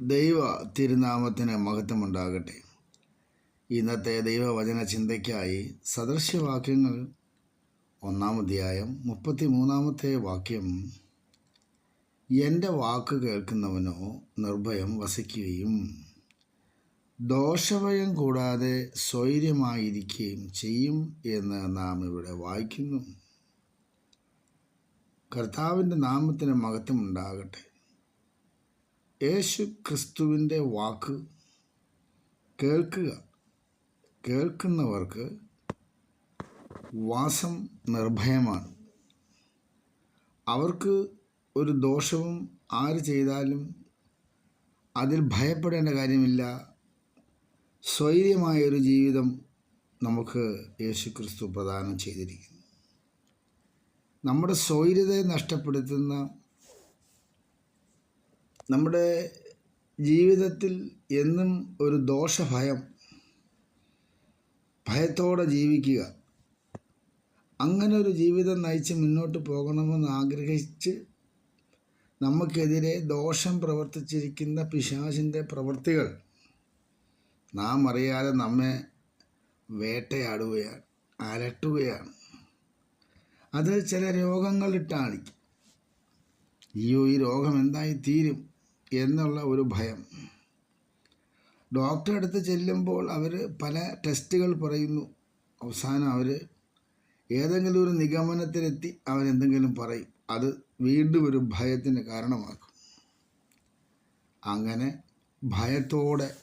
ദൈവ തിരുനാമത്തിന് മഹത്വമുണ്ടാകട്ടെ. ഇന്നത്തെ ദൈവവചന ചിന്തയ്ക്കായി സദൃശ്യവാക്യങ്ങൾ ഒന്നാം അധ്യായം മുപ്പത്തി മൂന്നാമത്തെ വാക്യം. എന്റെ വാക്ക് കേൾക്കുന്നവനോ നിർഭയം വസിക്കുകയും ദോഷഭയം കൂടാതെ സ്വൈര്യമായിരിക്കുകയും ചെയ്യും എന്ന് നാം ഇവിടെ വായിക്കുന്നു. കർത്താവിന്റെ നാമത്തിന് മഹത്വമുണ്ടാകട്ടെ. യേശു ക്രിസ്തുവിന്റെ വാക്ക് കേൾക്കുക. കേൾക്കുന്നവർക്ക് വാസം നിർഭയമാണ്. അവർക്ക് ഒരു ദോഷവും ആര് ചെയ്താലും അതിൽ ഭയപ്പെടേണ്ട കാര്യമില്ല. സ്വൈര്യമായൊരു ജീവിതം നമുക്ക് യേശു ക്രിസ്തു പ്രദാനം ചെയ്തിരിക്കുന്നു. നമ്മുടെ സ്വൈര്യതയെ നഷ്ടപ്പെടുത്തുന്ന നമ്മുടെ ജീവിതത്തിൽ എന്നും ഒരു ദോഷഭയം ഭയത്തോടെ ജീവിക്കുക. അങ്ങനെ ഒരു ജീവിതം നയിച്ച് മുന്നോട്ട് പോകണമെന്ന് ആഗ്രഹിച്ച് നമുക്കെതിരെ ദോഷം പ്രവർത്തിച്ചിരിക്കുന്ന പിശാചിന്റെ പ്രവൃത്തികൾ നാം അറിയാതെ നമ്മെ വേട്ടയാടുകയാണ് അലട്ടുകയാണ്. അത് ചില രോഗങ്ങളിട്ടാണിക്കും അയ്യോ ഈ രോഗം എന്തായി തീരും എന്നുള്ള ഒരു ഭയം. ഡോക്ടറെ അടുത്ത് ചെല്ലുമ്പോൾ അവർ പല ടെസ്റ്റുകൾ പറയുന്നു. അവസാനം അവർ ഏതെങ്കിലും ഒരു നിഗമനത്തിലെത്തി അവരെന്തെങ്കിലും പറയും. അത് വീണ്ടും ഒരു ഭയത്തിന് കാരണമാക്കും. അങ്ങനെ ഭയത്തോടെ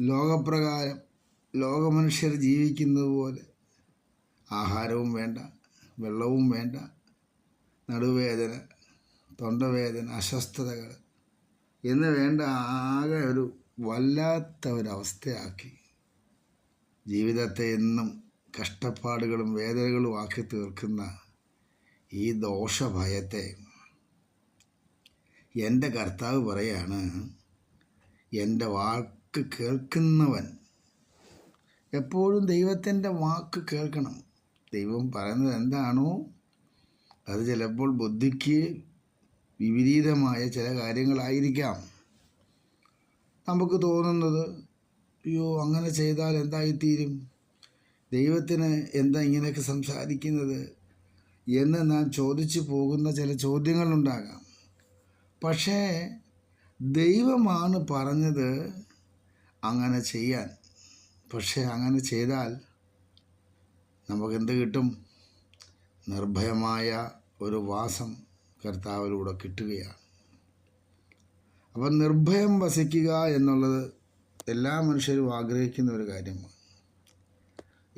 ലോകപ്രകാരം ലോകമനുഷ്യർ ജീവിക്കുന്നത് പോലെ ആഹാരവും വേണ്ട വെള്ളവും വേണ്ട നടുവേദന തൊണ്ടവേദന അസ്വസ്ഥതകൾ എന്ന് വേണ്ട ആകെ ഒരു വല്ലാത്ത ഒരവസ്ഥയാക്കി ജീവിതത്തെ എന്നും കഷ്ടപ്പാടുകളും വേദനകളും ആക്കി തീർക്കുന്ന ഈ ദോഷഭയത്തെ എന്റെ കർത്താവ് പറയാണ് എന്റെ വാക്ക് കേൾക്കുന്നവൻ എപ്പോഴും ദൈവത്തിന്റെ വാക്ക് കേൾക്കണം. ദൈവം പറയുന്നത് എന്താണോ അത് ചിലപ്പോൾ ബുദ്ധിക്ക് വിപരീതമായ ചില കാര്യങ്ങളായിരിക്കാം. നമുക്ക് തോന്നുന്നത് അയ്യോ അങ്ങനെ ചെയ്താൽ എന്തായിത്തീരും? ദൈവത്തിന് എന്താ ഇങ്ങനെയൊക്കെ സംസാരിക്കുന്നത്? എന്ന് നാം ചോദിച്ചു പോകുന്ന ചില ചോദ്യങ്ങളുണ്ടാകാം. പക്ഷേ ദൈവമാണ് പറഞ്ഞത് അങ്ങനെ ചെയ്യാൻ. പക്ഷേ അങ്ങനെ ചെയ്താൽ നമുക്കെന്ത് കിട്ടും? നിർഭയമായ ഒരു വാസം. കർത്താവിലൂടെ കിട്ടുകയാണ്. അപ്പം നിർഭയം വസിക്കുക എന്നുള്ളത് എല്ലാ മനുഷ്യരും ആഗ്രഹിക്കുന്ന ഒരു കാര്യമാണ്.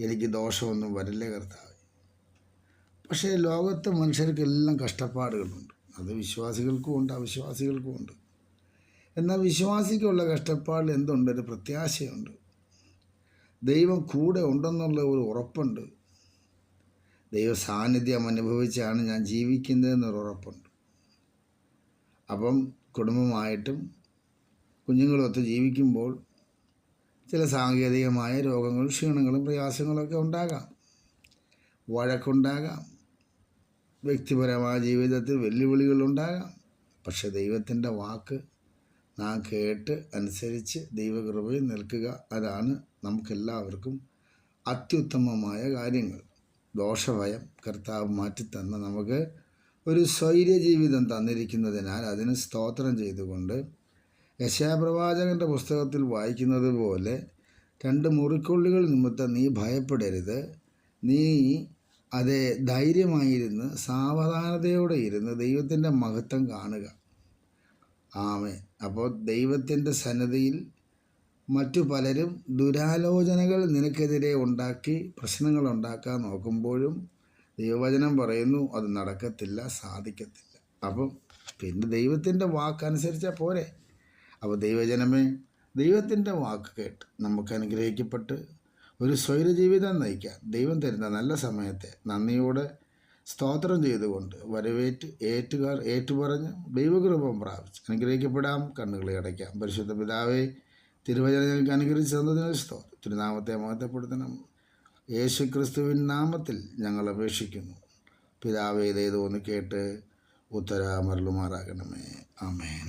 എനിക്ക് ദോഷമൊന്നും വരില്ലേ കർത്താവ്. പക്ഷേ ലോകത്തെ മനുഷ്യർക്കെല്ലാം കഷ്ടപ്പാടുകളുണ്ട്. അത് വിശ്വാസികൾക്കും ഉണ്ട് അവിശ്വാസികൾക്കും ഉണ്ട്. എന്നാൽ വിശ്വാസിക്കുള്ള കഷ്ടപ്പാടിൽ എന്തുണ്ട്? ഒരു പ്രത്യാശയുണ്ട്. ദൈവം കൂടെ ഉണ്ടെന്നുള്ള ഒരു ഉറപ്പുണ്ട്. ദൈവ സാന്നിധ്യം അനുഭവിച്ചാണ് ഞാൻ ജീവിക്കുന്നതെന്നൊരു ഉറപ്പുണ്ട് അപ്പം കുടുംബമായിട്ടും കുഞ്ഞുങ്ങളൊത്ത് ജീവിക്കുമ്പോൾ ചില സാങ്കേതികമായ രോഗങ്ങളും ക്ഷീണങ്ങളും പ്രയാസങ്ങളൊക്കെ ഉണ്ടാകാം. വഴക്കുണ്ടാകാം. വ്യക്തിപരമായ ജീവിതത്തിൽ വെല്ലുവിളികളുണ്ടാകാം. പക്ഷെ ദൈവത്തിന്റെ വാക്ക് നാം കേട്ട് അനുസരിച്ച് ദൈവകൃപയിൽ നിൽക്കുക അതാണ് നമുക്കെല്ലാവർക്കും അത്യുത്തമമായ കാര്യങ്ങൾ. ദോഷഭയം കർത്താവ് മാറ്റിത്തന്ന നമുക്ക് ഒരു സ്വൈര്യ ജീവിതം തന്നിരിക്കുന്നതിനാൽ അതിന് സ്തോത്രം ചെയ്തുകൊണ്ട് യശാപ്രവാചകന്റെ പുസ്തകത്തിൽ വായിക്കുന്നത് പോലെ രണ്ട് മുറിക്കുള്ളികൾ നിമിത്തം നീ ഭയപ്പെടരുത്. നീ അതേ ധൈര്യമായിരുന്ന് സാവധാനതയോടെ ഇരുന്ന് ദൈവത്തിന്റെ മഹത്വം കാണുക. ആമേ അപ്പോൾ ദൈവത്തിന്റെ സന്നദ്ധിയിൽ മറ്റു പലരും ദുരാലോചനകൾ നിനക്കെതിരെ ഉണ്ടാക്കി പ്രശ്നങ്ങൾ ഉണ്ടാക്കാൻ നോക്കുമ്പോഴും ദൈവവചനം പറയുന്നു അത് നടക്കത്തില്ല സാധിക്കത്തില്ല. അപ്പം പിന്നെ ദൈവത്തിന്റെ വാക്കനുസരിച്ചാൽ പോരെ. അപ്പോൾ ദൈവജനമേ ദൈവത്തിന്റെ വാക്ക് കേട്ട് നമുക്ക് അനുഗ്രഹിക്കപ്പെട്ട് ഒരു സ്വൈര ജീവിതം നയിക്കാൻ ദൈവം തരുന്ന നല്ല സമയത്തെ നന്ദിയോടെ സ്തോത്രം ചെയ്തുകൊണ്ട് വരവേറ്റ് ഏറ്റുകാർ ഏറ്റുപറഞ്ഞ് ദൈവകൃപം പ്രാപിച്ച് അനുഗ്രഹിക്കപ്പെടാം. കണ്ണുകളെ അടയ്ക്കാം. പരിശുദ്ധ പിതാവേ തിരുവചനം ഞങ്ങൾക്ക് അനുഗ്രഹിച്ച് തന്നതിന് സ്തോത്രം തിരുനാമത്തെ മഹത്വപ്പെടുത്തണം. യേശു ക്രിസ്തുവിൻ നാമത്തിൽ ഞങ്ങൾ അപേക്ഷിക്കുന്നു. പിതാവേ ഇതേതോന്ന് കേട്ട് ഉത്തരാമരളുമാറാകണമേ. ആമേൻ.